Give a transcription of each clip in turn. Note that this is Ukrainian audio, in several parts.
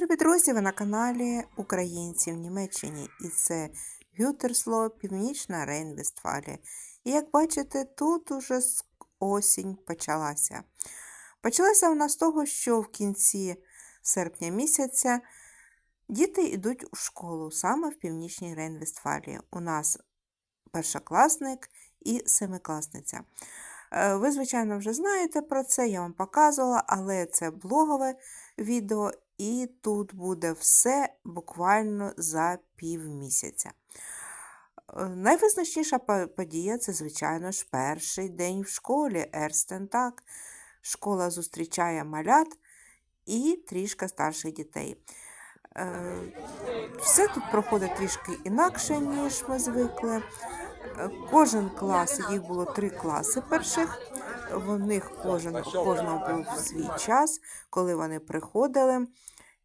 Любі друзі! На каналі Українці в Німеччині. І це Гютерсло, Північна Рейн-Вестфалія. І як бачите, тут уже осінь почалася. Почалася вона з того, що в кінці серпня місяця діти йдуть у школу саме в Північній Рейн-Вестфалії. У нас першокласник і семикласниця. Е, Ви, звичайно, вже знаєте про це, я вам показувала, але це блогове відео, і тут буде все буквально за півмісяця. Е, Найвизначніша подія це, звичайно ж, перший день в школі Ерстентак. Школа зустрічає малят і трішки старших дітей. Е, Все тут проходить трішки інакше, ніж ми звикли. Е, Кожен клас, їх було три класи перших. В них кожен, кожного був свій час, коли вони приходили.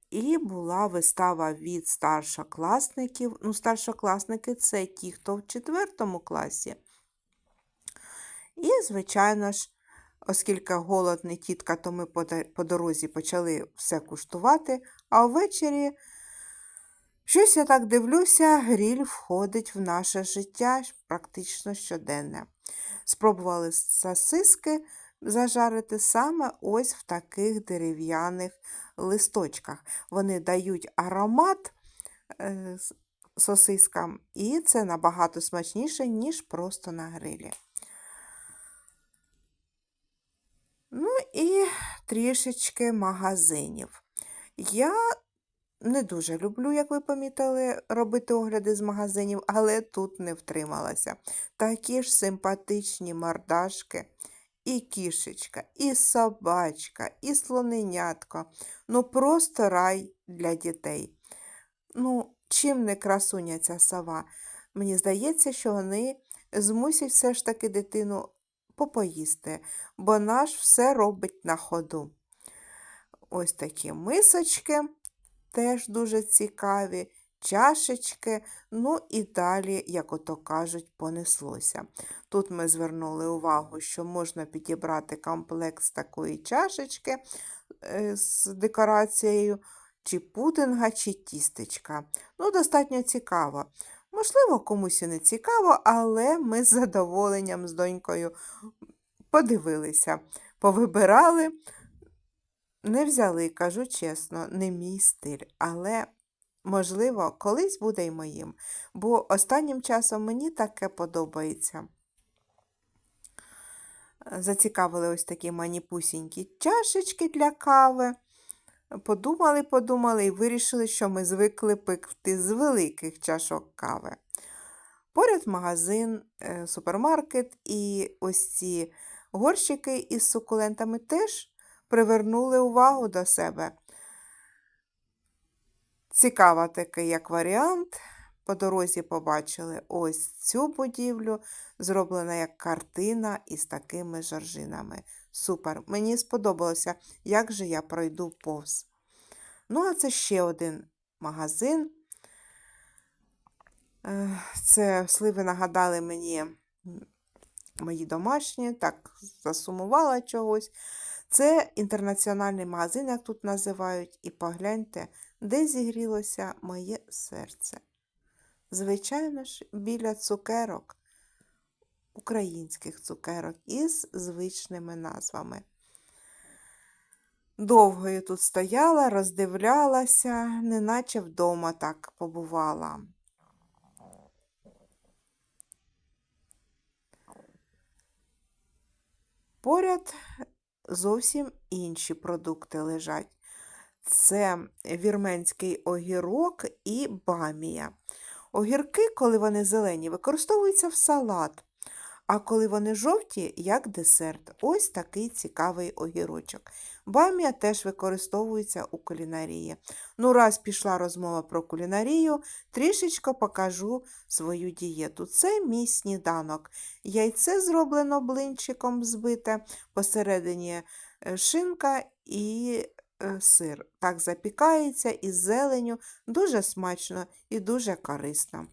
І була вистава від старшокласників. Ну, старшокласники це ті, хто в четвертому класі. І, звичайно ж, оскільки голод не тітка, то ми по дорозі почали все куштувати, а ввечері щось я так дивлюся, гріль входить в наше життя практично щоденне. Спробували сосиски зажарити саме ось в таких дерев'яних листочках. Вони дають аромат е, сосискам, і це набагато смачніше, ніж просто на грилі. Ну і трішечки магазинів. Я не дуже люблю, як ви помітили, робити огляди з магазинів, але тут не втрималася. Такі ж симпатичні мордашки. І кішечка, і собачка, і слоненятко. Ну, просто рай для дітей. Ну, чим не красуня ця сова? Мені здається, що вони змусять все ж таки дитину попоїсти, бо наш все робить на ходу. Ось такі мисочки теж дуже цікаві, чашечки, ну і далі, як ото кажуть, понеслося. Тут ми звернули увагу, що можна підібрати комплект з такої чашечки е, з декорацією, чи пудинга, чи тістечка. Ну, достатньо цікаво. Можливо, комусь і не цікаво, але ми з задоволенням з донькою подивилися, повибирали. Не взяли, кажу чесно, не мій стиль, але, можливо, колись буде й моїм, бо останнім часом мені таке подобається. Зацікавили ось такі маніпусінькі чашечки для кави. Подумали, подумали і вирішили, що ми звикли пити з великих чашок кави. Поряд магазин, е, супермаркет і ось ці горщики із сукулентами теж привернули увагу до себе. Цікава такий як варіант. По дорозі побачили ось цю будівлю, зроблена як картина із такими жоржинами. Супер! Мені сподобалося, як же я пройду повз. Ну, а це ще один магазин. Е, Це сливи нагадали мені мої домашні, так засумувала чогось. Це інтернаціональний магазин, як тут називають, і погляньте, де зігрілося моє серце. Звичайно ж, біля цукерок, українських цукерок із звичними назвами. Довго я тут стояла, роздивлялася, неначе вдома так побувала. Поряд зовсім інші продукти лежать. Це вірменський огірок і бамія. Огірки, коли вони зелені, використовуються в салат, а коли вони жовті, як десерт. Ось такий цікавий огірочок. Бамія теж використовується у кулінарії. Ну, раз пішла розмова про кулінарію, трішечко покажу свою дієту. Це мій сніданок. Яйце зроблено блинчиком збите, посередині е, шинка і е, сир. Так запікається із зеленю, дуже смачно і дуже корисно.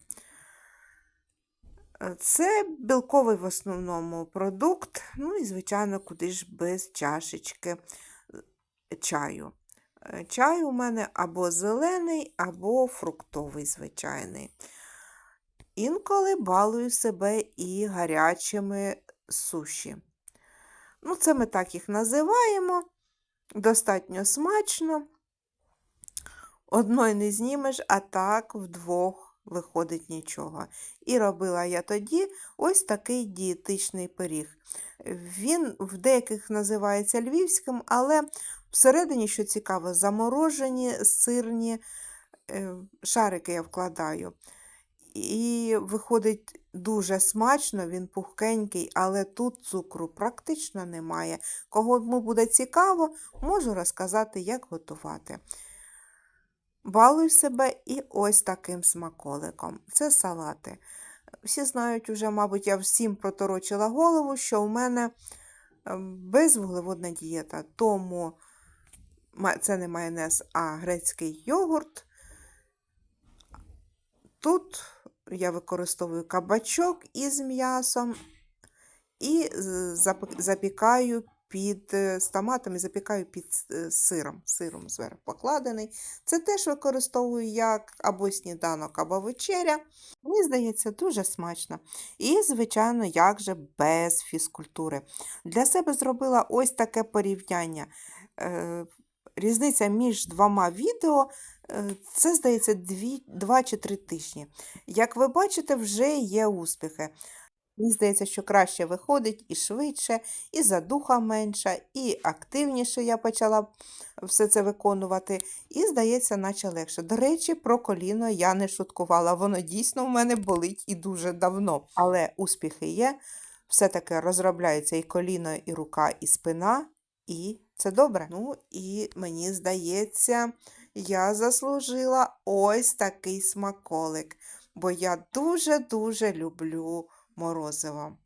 Це білковий в основному продукт, ну і, звичайно, куди ж без чашечки е, чаю. Е, Чай у мене або зелений, або фруктовий звичайний. Інколи балую себе і гарячими суші. Ну, це ми так їх називаємо. Достатньо смачно. Одної не знімеш, а так вдвох виходить нічого. І робила я тоді ось такий дієтичний пиріг. Він в деяких називається львівським, але всередині, що цікаво, заморожені сирні е, шарики я вкладаю. І виходить дуже смачно, він пухкенький, але тут цукру практично немає. Кому буде цікаво, можу розказати, як готувати. Балуй себе і ось таким смаколиком. Це салати. Всі знають уже, мабуть, я всім проторочила голову, що у мене ем, безвуглеводна дієта. Тому це не майонез, а грецький йогурт. Тут я використовую кабачок із м'ясом і запікаю під е, з томатами, запікаю під е, сиром, сиром зверху покладений. Це теж використовую як або сніданок, або вечеря. Мені здається, дуже смачно. І, звичайно, як же без фізкультури. Для себе зробила ось таке порівняння. Е, Різниця між двома відео це, здається, дві, два чи три тижні. Як ви бачите, вже є успіхи. Мені здається, що краще виходить і швидше, і задуха менша, і активніше я почала все це виконувати. І, здається, наче легше. До речі, про коліно я не шуткувала. Воно дійсно в мене болить і дуже давно. Але успіхи є. Все-таки розробляється і коліно, і рука, і спина, і це добре. Ну, і мені здається, я заслужила ось такий смаколик, бо я дуже-дуже люблю морозиво.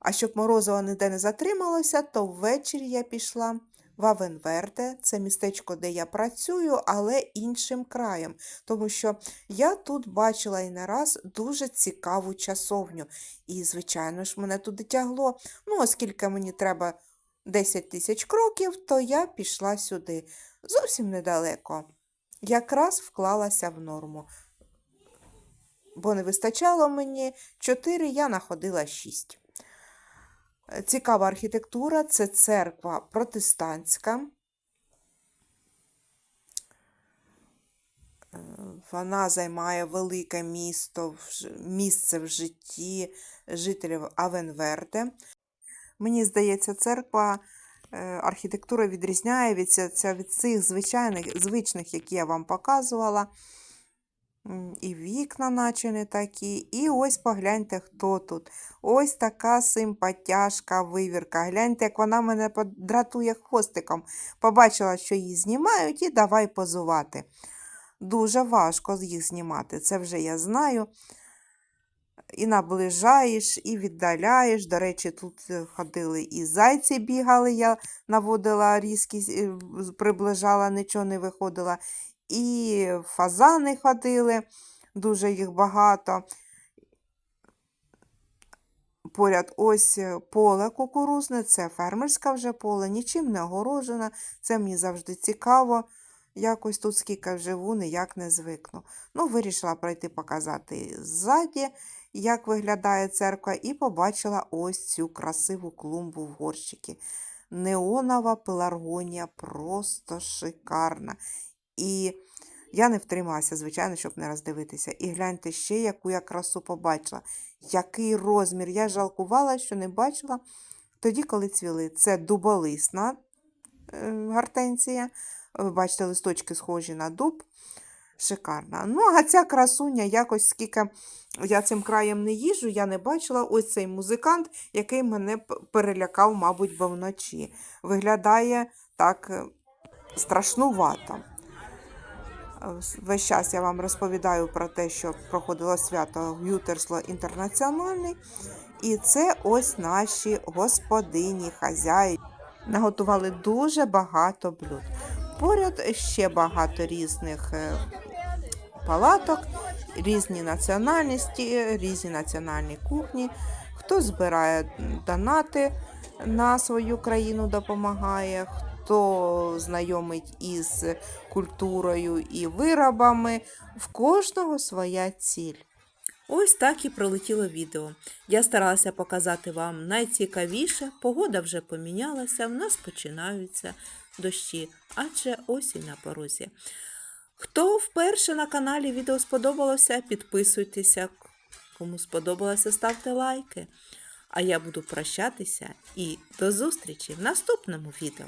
А щоб морозиво ніде не затрималося, то ввечері я пішла в Авенверде. Це містечко, де я працюю, але іншим краєм. Тому що я тут бачила і не раз дуже цікаву часовню. І, звичайно ж, мене туди тягло. Ну, оскільки мені треба 10 тисяч кроків, то я пішла сюди. Зовсім недалеко. Якраз вклалася в норму бо не вистачало мені 4, я находила 6. Цікава архітектура це церква протестантська. Е, Вона займає велике місто, місце в житті жителів Авенверде. Мені здається, церква е, архітектура відрізняється від цих звичайних, звичних, які я вам показувала. І вікна, наче не такі. І ось погляньте, хто тут. Ось така симпатяшка вивірка. Гляньте, як вона мене дратує хвостиком. Побачила, що її знімають, і давай позувати. Дуже важко їх знімати, це вже я знаю. І наближаєш, і віддаляєш. До речі, тут е, ходили і зайці бігали, я наводила різкість, е, приближала, нічого не виходила. І фазани ходили, дуже їх багато. Поряд ось е, поле кукурузне, це фермерське вже поле, нічим не огорожене. Це мені завжди цікаво. Якось тут скільки живу, ніяк не звикну. Ну, вирішила пройти показати ззаді, як виглядає церква, і побачила ось цю красиву клумбу в горщики. Неонова пеларгонія, просто шикарна. І я не втрималася, звичайно, щоб не роздивитися. І гляньте ще, яку я красу побачила. Який розмір. Я жалкувала, що не бачила тоді, коли цвіли. Це дуболисна е, гортензія. Ви бачите, листочки схожі на дуб. Шикарна. Ну, а ця красуня, якось скільки я цим краєм не їжу, я не бачила ось цей музикант, який мене перелякав, мабуть, бо вночі. Виглядає так е, страшнувато. Весь час я вам розповідаю про те, що проходило свято Гютерсло Інтернаціональний. І це ось наші господині, хазяї. Наготували дуже багато блюд. Поряд ще багато різних е, палаток, різні національності, різні національні кухні. Хто збирає донати на свою країну, допомагає, хто знайомить із культурою і виробами. В кожного своя ціль. Ось так і пролетіло відео. Я старалася показати вам найцікавіше. Погода вже помінялася, в нас починаються дощі, адже осінь на порозі. Хто вперше на каналі відео сподобалося, підписуйтеся. Кому сподобалося, ставте лайки. А я буду прощатися і до зустрічі в наступному відео.